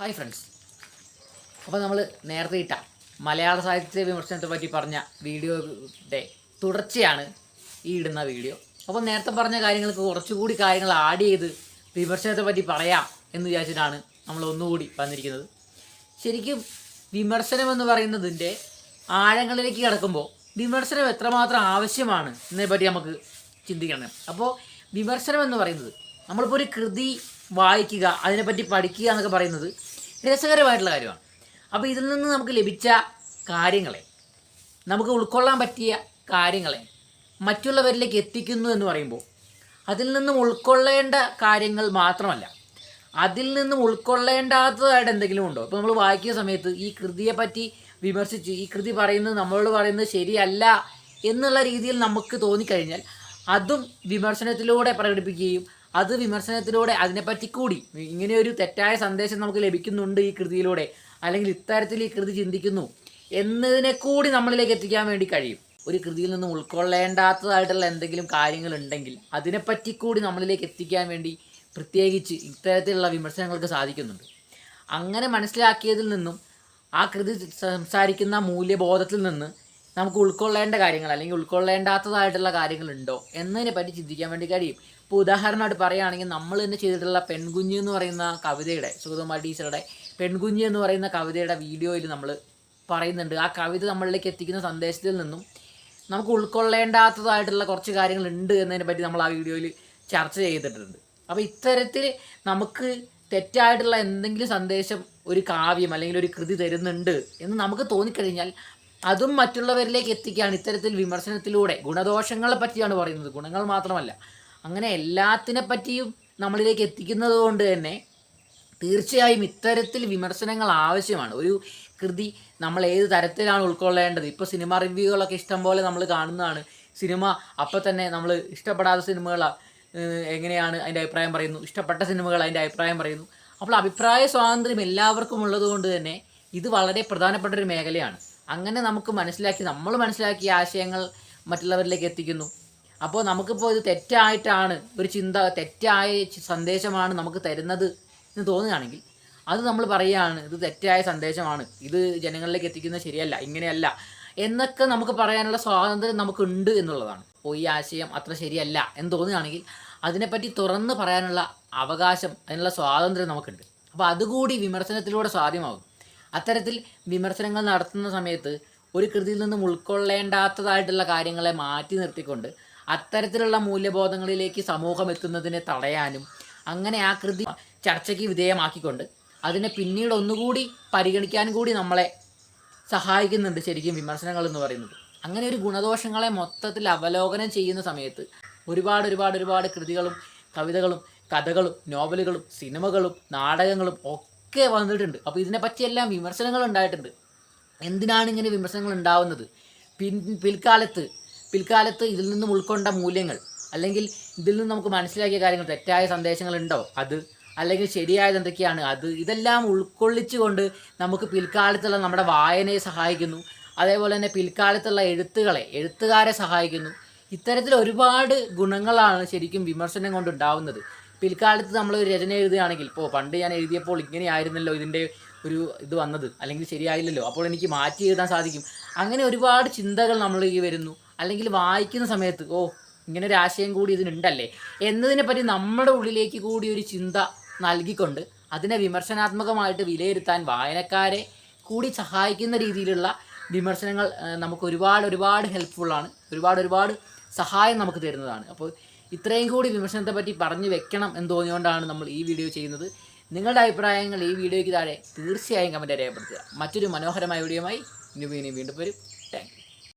Hi friends. അപ്പോൾ നമ്മൾ നേരത്തെ ഇട്ട മലയാള സാഹിത്യ വിമർശനത്തെ പറ്റി പറഞ്ഞ വീഡിയോയുടെ തുടർച്ചയാണ് ഈ ഇടുന്ന വീഡിയോ. അപ്പോൾ നേരത്തെ പറഞ്ഞ കാര്യങ്ങൾക്ക് കുറച്ചുകൂടി കാര്യങ്ങൾ ആഡ് ചെയ്ത് വിമർശനത്തെ പറ്റി പറയാം എന്ന് വിചാരിച്ചിട്ടാണ് നമ്മൾ ഒന്നുകൂടി വന്നിരിക്കുന്നത്. ശരിക്കും വിമർശനം എന്ന് പറയുന്നതിന്റെ ആഴങ്ങളിലേക്ക് കിടക്കുമ്പോൾ വിമർശനം എത്രമാത്രം ആവശ്യമാണ് എന്നതിനെപ്പറ്റി നമുക്ക് ചിന്തിക്കണം. അപ്പോൾ വിമർശനം എന്ന് പറയുന്നത് നമ്മളിപ്പോൾ ഒരു കൃതി വായിക്കുക അതിനെപ്പറ്റി പഠിക്കുക എന്നൊക്കെ പറയുന്നത് രസകരമായിട്ടുള്ള കാര്യമാണ്. അപ്പോൾ ഇതിൽ നിന്ന് നമുക്ക് ലഭിച്ച കാര്യങ്ങളെ നമുക്ക് ഉൾക്കൊള്ളാൻ പറ്റിയ കാര്യങ്ങളെ മറ്റുള്ളവരിലേക്ക് എത്തിക്കുന്നു എന്ന് പറയുമ്പോൾ അതിൽ നിന്നും ഉൾക്കൊള്ളേണ്ട കാര്യങ്ങൾ മാത്രമല്ല അതിൽ നിന്നും ഉൾക്കൊള്ളേണ്ടാത്തതായിട്ട് എന്തെങ്കിലും ഉണ്ടോ? ഇപ്പോൾ നമ്മൾ വായിക്കുന്ന സമയത്ത് ഈ കൃതിയെ പറ്റി വിമർശിച്ച് ഈ കൃതി പറയുന്നത് നമ്മളോട് പറയുന്നത് ശരിയല്ല എന്നുള്ള രീതിയിൽ നമുക്ക് തോന്നിക്കഴിഞ്ഞാൽ അതും വിമർശനത്തിലൂടെ പ്രകടിപ്പിക്കുകയും അത് വിമർശനത്തിലൂടെ അതിനെപ്പറ്റി കൂടി ഇങ്ങനെ ഒരു തെറ്റായ സന്ദേശം നമുക്ക് ലഭിക്കുന്നുണ്ട് ഈ കൃതിയിലൂടെ അല്ലെങ്കിൽ ഇത്തരത്തിൽ ഈ കൃതി ചിന്തിക്കുന്നു എന്നതിനെ കൂടി നമ്മളിലേക്ക് എത്തിക്കാൻ വേണ്ടി കഴിയും. ഒരു കൃതിയിൽ നിന്ന് ഉൾക്കൊള്ളേണ്ടാത്തതായിട്ടുള്ള എന്തെങ്കിലും കാര്യങ്ങൾ ഉണ്ടെങ്കിൽ അതിനെപ്പറ്റി കൂടി നമ്മളിലേക്ക് എത്തിക്കാൻ വേണ്ടി പ്രത്യേകിച്ച് ഇത്തരത്തിലുള്ള വിമർശനങ്ങൾക്ക് സാധിക്കുന്നുണ്ട്. അങ്ങനെ മനസ്സിലാക്കിയതിൽ നിന്നും ആ കൃതി സംസാരിക്കുന്ന മൂല്യബോധത്തിൽ നിന്ന് നമുക്ക് ഉൾക്കൊള്ളേണ്ട കാര്യങ്ങൾ അല്ലെങ്കിൽ ഉൾക്കൊള്ളേണ്ടാത്തതായിട്ടുള്ള കാര്യങ്ങളുണ്ടോ എന്നതിനെ പറ്റി ചിന്തിക്കാൻ വേണ്ടി കഴിയും. ഇപ്പോൾ ഉദാഹരണമായിട്ട് പറയുകയാണെങ്കിൽ നമ്മൾ തന്നെ ചെയ്തിട്ടുള്ള പെൺകുഞ്ഞ് എന്ന് പറയുന്ന കവിതയുടെ സുഗതകുമാർ ടീച്ചറുടെ പെൺകുഞ്ഞ് എന്ന് പറയുന്ന കവിതയുടെ വീഡിയോയിൽ നമ്മൾ പറയുന്നുണ്ട്. ആ കവിത നമ്മളിലേക്ക് എത്തിക്കുന്ന സന്ദേശത്തിൽ നിന്നും നമുക്ക് ഉൾക്കൊള്ളേണ്ടാത്തതായിട്ടുള്ള കുറച്ച് കാര്യങ്ങളുണ്ട് എന്നതിനെ പറ്റി നമ്മൾ ആ വീഡിയോയിൽ ചർച്ച ചെയ്തിട്ടുണ്ട്. അപ്പോൾ ഇത്തരത്തിൽ നമുക്ക് തെറ്റായിട്ടുള്ള എന്തെങ്കിലും സന്ദേശം ഒരു കാവ്യം അല്ലെങ്കിൽ ഒരു കൃതി തരുന്നുണ്ട് എന്ന് നമുക്ക് തോന്നിക്കഴിഞ്ഞാൽ അതും മറ്റുള്ളവരിലേക്ക് എത്തിക്കുകയാണ് ഇത്തരത്തിൽ വിമർശനത്തിലൂടെ. ഗുണദോഷങ്ങളെ പറ്റിയാണ് പറയുന്നത്. ഗുണങ്ങൾ മാത്രമല്ല. അങ്ങനെ എല്ലാത്തിനെ പറ്റിയും നമ്മളിലേക്ക് എത്തിക്കുന്നത് കൊണ്ട് തന്നെ തീർച്ചയായും ഇത്തരത്തിൽ വിമർശനങ്ങൾ ആവശ്യമാണ്. ഒരു കൃതി നമ്മൾ ഏത് തരത്തിലാണ് ഉൾക്കൊള്ളേണ്ടത്? ഇപ്പോൾ സിനിമ റിവ്യൂകളൊക്കെ ഇഷ്ടം പോലെ നമ്മൾ കാണുന്നതാണ്. സിനിമ അപ്പം തന്നെ നമ്മൾ ഇഷ്ടപ്പെടാത്ത സിനിമകൾ എങ്ങനെയാണ് അതിന്റെ അഭിപ്രായം പറയുന്നു? ഇഷ്ടപ്പെട്ട സിനിമകൾ അതിന്റെ അഭിപ്രായം പറയുന്നു. അപ്പോൾ അഭിപ്രായ സ്വാതന്ത്ര്യം എല്ലാവർക്കും ഉള്ളതുകൊണ്ട് തന്നെ ഇത് വളരെ പ്രധാനപ്പെട്ട ഒരു മേഖലയാണ്. അങ്ങനെ നമുക്ക് മനസ്സിലാക്കി നമ്മൾ മനസ്സിലാക്കിയ ആശയങ്ങൾ മറ്റുള്ളവരിലേക്ക് എത്തിക്കുന്നു. അപ്പോൾ നമുക്കിപ്പോൾ ഇത് തെറ്റായിട്ടാണ് ഒരു ചിന്ത തെറ്റായ സന്ദേശമാണ് നമുക്ക് തരുന്നത് എന്ന് തോന്നുകയാണെങ്കിൽ അത് നമ്മൾ പറയുകയാണ് ഇത് തെറ്റായ സന്ദേശമാണ് ഇത് ജനങ്ങളിലേക്ക് എത്തിക്കുന്നത് ശരിയല്ല ഇങ്ങനെയല്ല എന്നൊക്കെ നമുക്ക് പറയാനുള്ള സ്വാതന്ത്ര്യം നമുക്കുണ്ട് എന്നുള്ളതാണ്. അപ്പോൾ ഈ ആശയം അത്ര ശരിയല്ല എന്ന് തോന്നുകയാണെങ്കിൽ അതിനെപ്പറ്റി തുറന്ന് പറയാനുള്ള അവകാശം അതിനുള്ള സ്വാതന്ത്ര്യം നമുക്കുണ്ട്. അപ്പോൾ അതുകൂടി വിമർശനത്തിലൂടെ സാധ്യമാകും. അത്തരത്തിൽ വിമർശനങ്ങൾ നടത്തുന്ന സമയത്ത് ഒരു കൃതിയിൽ നിന്നും ഉൾക്കൊള്ളേണ്ടാത്തതായിട്ടുള്ള കാര്യങ്ങളെ മാറ്റി നിർത്തിക്കൊണ്ട് അത്തരത്തിലുള്ള മൂല്യബോധങ്ങളിലേക്ക് സമൂഹം എത്തുന്നതിനെ തടയാനും അങ്ങനെ ആ കൃതി ചർച്ചയ്ക്ക് വിധേയമാക്കിക്കൊണ്ട് അതിനെ പിന്നീട് ഒന്നുകൂടി പരിഗണിക്കാൻ കൂടി നമ്മളെ സഹായിക്കുന്നുണ്ട് ശരിക്കും വിമർശനങ്ങൾ എന്ന് പറയുന്നത്. അങ്ങനെ ഒരു ഗുണദോഷങ്ങളെ മൊത്തത്തിൽ അവലോകനം ചെയ്യുന്ന സമയത്ത് ഒരുപാട് ഒരുപാട് ഒരുപാട് കൃതികളും കവിതകളും കഥകളും നോവലുകളും സിനിമകളും നാടകങ്ങളും ഒക്കെ വന്നിട്ടുണ്ട്. അപ്പോൾ ഇതിനെപ്പറ്റിയെല്ലാം വിമർശനങ്ങൾ ഉണ്ടായിട്ടുണ്ട്. എന്തിനാണ് ഇങ്ങനെ വിമർശനങ്ങൾ ഉണ്ടാവുന്നത്? പിൻ പിൽക്കാലത്ത് പിൽക്കാലത്ത് ഇതിൽ നിന്നും ഉൾക്കൊണ്ട മൂല്യങ്ങൾ അല്ലെങ്കിൽ ഇതിൽ നിന്ന് നമുക്ക് മനസ്സിലാക്കിയ കാര്യങ്ങൾ തെറ്റായ സന്ദേശങ്ങളുണ്ടോ അത് അല്ലെങ്കിൽ ശരിയായത് എന്തൊക്കെയാണ്? അത് ഇതെല്ലാം ഉൾക്കൊള്ളിച്ചുകൊണ്ട് നമുക്ക് പിൽക്കാലത്തുള്ള നമ്മുടെ വായനയെ സഹായിക്കുന്നു. അതേപോലെ തന്നെ പിൽക്കാലത്തുള്ള എഴുത്തുകളെ എഴുത്തുകാരെ സഹായിക്കുന്നു. ഇത്തരത്തിൽ ഒരുപാട് ഗുണങ്ങളാണ് ശരിക്കും വിമർശനം കൊണ്ട് ഉണ്ടാവുന്നത് പിൽക്കാലത്ത് നമ്മൾ രചന എഴുതുകയാണെങ്കിൽ ഇപ്പോൾ പണ്ട് ഞാൻ എഴുതിയപ്പോൾ ഇങ്ങനെയായിരുന്നല്ലോ ഇതിന്റെ ഒരു ഇത് വന്നത്. അല്ലെങ്കിൽ ശരിയായില്ലല്ലോ. അപ്പോൾ എനിക്ക് മാറ്റി എഴുതാൻ സാധിക്കും. അങ്ങനെ ഒരുപാട് ചിന്തകൾ നമ്മളിലേക്ക് വരുന്നു. അല്ലെങ്കിൽ വായിക്കുന്ന സമയത്ത് ഓ ഇങ്ങനെ ഒരു ആശയം കൂടി ഇതിനുണ്ടല്ലേ? എന്നതിനെ പറ്റി നമ്മുടെ ഉള്ളിലേക്ക് കൂടി ഒരു ചിന്ത നൽകിക്കൊണ്ട് അതിനെ വിമർശനാത്മകമായിട്ട് വിലയിരുത്താൻ വായനക്കാരെ കൂടി സഹായിക്കുന്ന രീതിയിലുള്ള വിമർശനങ്ങൾ നമുക്ക് ഒരുപാട് ഒരുപാട് ഹെൽപ്ഫുള്ളാണ് ഒരുപാട് ഒരുപാട് സഹായം നമുക്ക് തരുന്നതാണ്. അപ്പോൾ ഇത്രയും കൂടി വിമർശനത്തെ പറ്റി പറഞ്ഞു വെക്കണം എന്ന് തോന്നിയുകൊണ്ടാണ് നമ്മൾ ഈ വീഡിയോ ചെയ്യുന്നത്. നിങ്ങളുടെ അഭിപ്രായങ്ങൾ ഈ വീഡിയോയ്ക്ക് താഴെ തീർച്ചയായും കമന്റ് രേഖപ്പെടുത്തുക. മറ്റൊരു മനോഹരമായ വീഡിയോയുമായി ഇനി വീണ്ടും വരും.